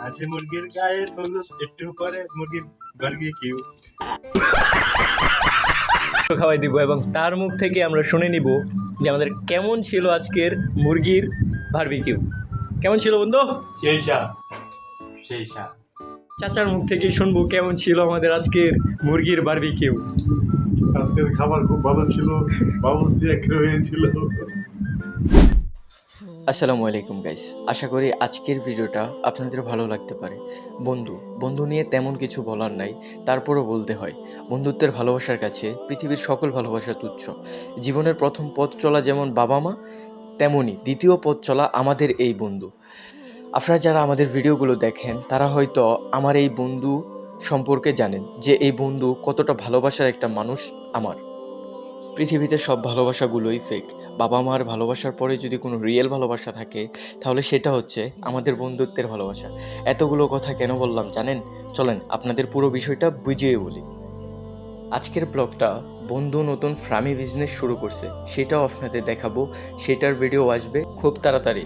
আজ মুরগির গায়ে হলুদ একটু পরে মুরগির বার্গি কিউ খাওয়াই দিব এবং তার মুখ থেকে আমরা শুনে নিব যে আমাদের কেমন ছিল আজকের মুরগির বারবিকিউ কেমন ছিল বন্ধু? সেই সাপ চাচার মুখ থেকে শুনব কেমন ছিল আমাদের আজকের মুরগির বারবিকিউ আজকের খাবার খুব ভালো ছিল বাবুসি একরে হয়েছিল আসসালামু আলাইকুম গাইস আশা করি আজকের ভিডিওটা আপনাদের ভালো লাগতে পারে। বন্ধু বন্ধু নিয়ে তেমন কিছু বলার নাই, তারপরও বলতে হয়, বন্ধুত্বের ভালোবাসার কাছে পৃথিবীর সকল ভালোবাসা তুচ্ছ। জীবনের প্রথম পথ চলা যেমন বাবা মা তেমনই দ্বিতীয় পথ চলা আমাদের এই বন্ধু। আপনারা যারা আমাদের ভিডিওগুলো দেখেন, তারা হয়তো আমার এই বন্ধু সম্পর্কে জানেন যে এই বন্ধু কতটা ভালোবাসার একটা মানুষ আমার। পৃথিবীতে সব ভালোবাসাগুলোই ফেক বাবা মার ভালোবাসার পরে যদি কোনো রিয়েল ভালোবাসা থাকে, তাহলে সেটা হচ্ছে আমাদের বন্ধুত্বের ভালোবাসা। এতগুলো কথা কেন বললাম জানেন? চলেন আপনাদের পুরো বিষয়টা বুঝিয়ে বলি। আজকের ব্লগটা বন্ধু নতুন ফ্রামি বিজনেস শুরু করছে। সেটাও আপনাদের দেখাবো। সেটার ভিডিও আসবে খুব তাড়াতাড়ি।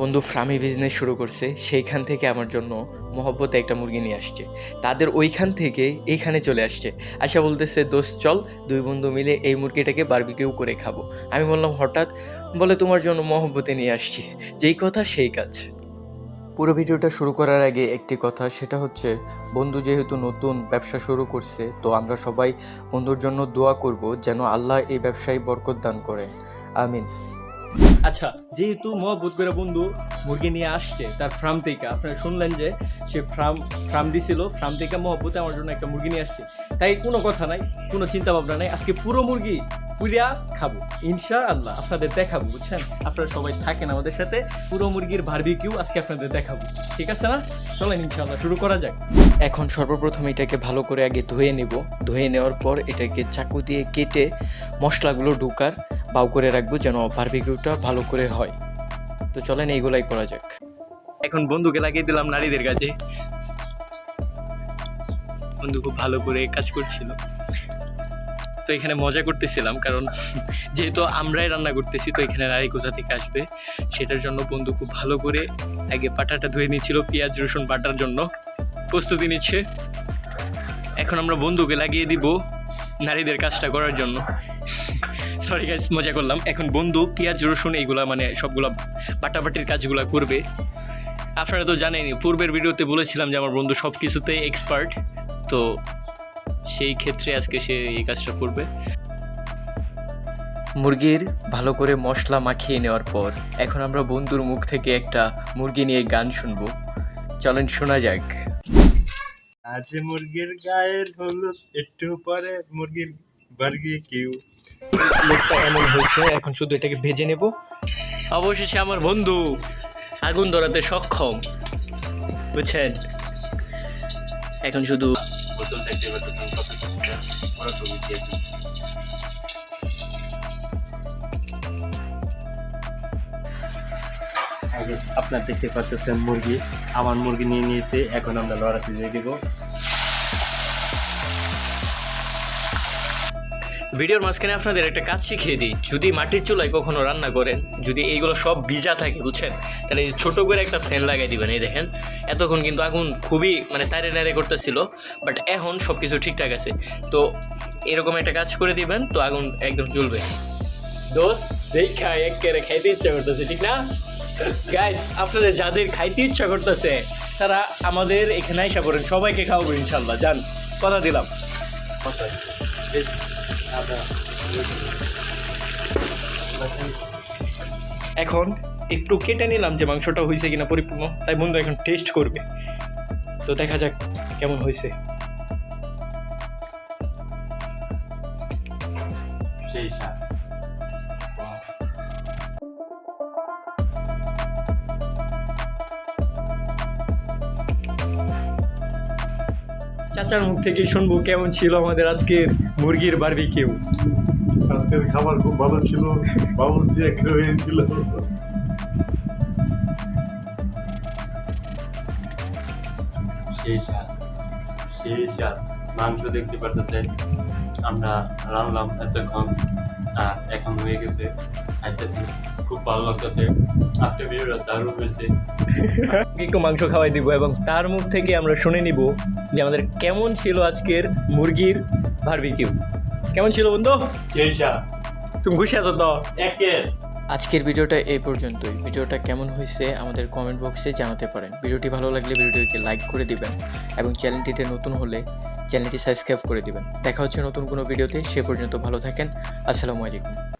বন্ধু ফ্রামি বিজনেস শুরু করছে, সেইখান থেকে আমার জন্য মহব্বতে একটা মুরগি নিয়ে আসছে। তাদের ওইখান থেকে এইখানে চলে আসছে। আশা বলতেছে, দোস্ত, চল দুই বন্ধু মিলে এই মুরগিটাকে বারবিকিউ করে খাব। আমি বললাম, হঠাৎ? বলে, তোমার জন্য মহব্বতে নিয়ে আসছি। যেই কথা, সেই কাজ। পুরো ভিডিওটা শুরু করার আগে একটি কথা, সেটা হচ্ছে, বন্ধু যেহেতু নতুন ব্যবসা শুরু করছে, তো আমরা সবাই বন্ধুর জন্য দোয়া করব যেন আল্লাহ এই ব্যবসায় বরকত দান করেন। আমিন। আচ্ছা যেহেতু মহব্বত করে বন্ধু মুরগি নিয়ে আসছে, তার ফার্ম থেকে, আপনারা শুনলেন যে সে ফার্ম ফার্ম দিছিল ফার্ম থেকে মহব্বতে আমার জন্য একটা মুরগি নিয়ে আসছে। তাই কোনো কথা নাই, কোনো চিন্তা ভাবনা নাই, আজকে পুরো মুরগি পুরিয়া খাব ইনশা আল্লাহ আপনাদের দেখাবো, বুঝছেন? আপনারা সবাই থাকেন আমাদের সাথে, পুরো মুরগির বারবিকিউ আজকে আপনাদের দেখাবো, ঠিক আছে না? চলেন ইনশাআল্লাহ, শুরু করা যাক। এখন সর্বপ্রথম এটাকে ভালো করে আগে ধুয়ে নেব, ধুয়ে নেওয়ার পর এটাকে চাকু দিয়ে কেটে মশলাগুলো ঢুকার বাউ করে রাখব যেন বারবিকিউটা ভালো করে হয়। তো চলেন এইগুলাই করা যাক। এখন বন্ধুকে লাগিয়ে দিলাম নারীদের কাছে। বন্ধু খুব ভালো করে কাজ করছিল। তো এখানে মজা করতেছিলাম কারণ যেহেতু আমরাই রান্না করতেছি, তো এখানে নারী কোথা থেকে আসবে? সেটার জন্য বন্ধু খুব ভালো করে আগে পাটাটা ধুয়ে নিচ্ছিল পেঁয়াজ, রসুন বাটার জন্য। প্রস্তুতি নিচ্ছে। এখন আমরা বন্ধুকে লাগিয়ে দিব নারীদের কাজটা করার জন্য। সরি গাইস মজা করলাম। এখন বন্ধু পেঁয়াজ রসুন এইগুলা মানে সবগুলা বাটাবাটির কাজগুলো করবে। আপনারা তো জানেনই পূর্বের ভিডিওতে বলেছিলাম যে আমার বন্ধু সব কিছুতেই এক্সপার্ট তো সেই ক্ষেত্রে আজকে সে এই কাজটা করবে। মুরগির ভালো করে মশলা মাখিয়ে নেওয়ার পর এখন আমরা বন্ধুর মুখ থেকে একটা মুরগি নিয়ে গান শুনব। চলেন শোনা যাক। আজ মুরগির গায়ের হলুদ একটু পরে মুরগির বার্গি কিউ। লোকটা এমন হয়েছে এখন শুধু এটাকে ভেজে নেব। অবশেষে আমার বন্ধু আগুন ধরাতে সক্ষম বুঝছেন? এখন শুধু আপনার দেখতে পাচ্ছেন মুরগি আমার মুরগি নিয়ে নিয়েছে এখন আমরা লড়াতে দিয়ে দেবো। ভিডিওর মাঝখানে আপনাদের একটা কাজ শিখিয়ে দিই। যদি মাটির চুলায় কখনো রান্না করেন, যদি এইগুলো সব ভিজা থাকে, বুঝছেন? তাহলে ছোট করে একটা ফ্যান লাগাই দিবেন, এই দেখেন। এতক্ষণ কিন্তু আগুন খুবই মানে তারে নাড়ে করতেছিল বাট এখন সব কিছু ঠিকঠাক আছে। তো এরকম একটা কাজ করে দিবেন, তো আগুন একদম জ্বলবে। দোস্ত, দেখা এক খাইতে ইচ্ছা করতেছে, ঠিক না? গাইস আপনাদের যাদের খাইতে ইচ্ছা করতেছে, তারা আমাদের এখানে আইসা করেন সবাইকে খাওয়াবো ইনশাল্লাহ, যান, কথা দিলাম। কথা এখন একটু কেটে নিলাম যে মাংসটা হয়েছে কিনা পরিপূর্ণ। তাই বন্ধু এখন টেস্ট করবে। তো দেখা যাক কেমন হয়েছে। সেই চাচার মুখ থেকে শুনব কেমন ছিল আমাদের আজকের মুরগির বারবি কেউ আজকের খাবার খুব ভালো ছিল বাবুসি একরে হয়েছিল। সেই স্বাদ সেই স্বাদ। মাংস দেখতে পারতেছেন আমরা রান্নাম এতক্ষণ। আর এখন হয়ে গেছে। খাইতেছি খুব ভালো লাগতেছে। আজকে ভিডিওটা দারুণ হয়েছে। একটু মাংস খাওয়াই দিব এবং তার মুখ থেকে আমরা শুনে নিব যে আমাদের কেমন ছিল আজকের মুরগির বারবিকিউ কেমন ছিল বন্ধু? তুমি খুশি আছো তো? একের। আজকের ভিডিওটা এই পর্যন্তই। ভিডিওটা কেমন হয়েছে আমাদের কমেন্ট বক্সে জানাতে পারেন। ভিডিওটি ভালো লাগলে ভিডিওটিকে লাইক করে দিবেন এবং চ্যানেলটিতে নতুন হলে চ্যানেলটি সাবস্ক্রাইব করে দিবেন। দেখা হচ্ছে নতুন কোনো ভিডিওতে, সে পর্যন্ত ভালো থাকেন। আসসালামু আলাইকুম।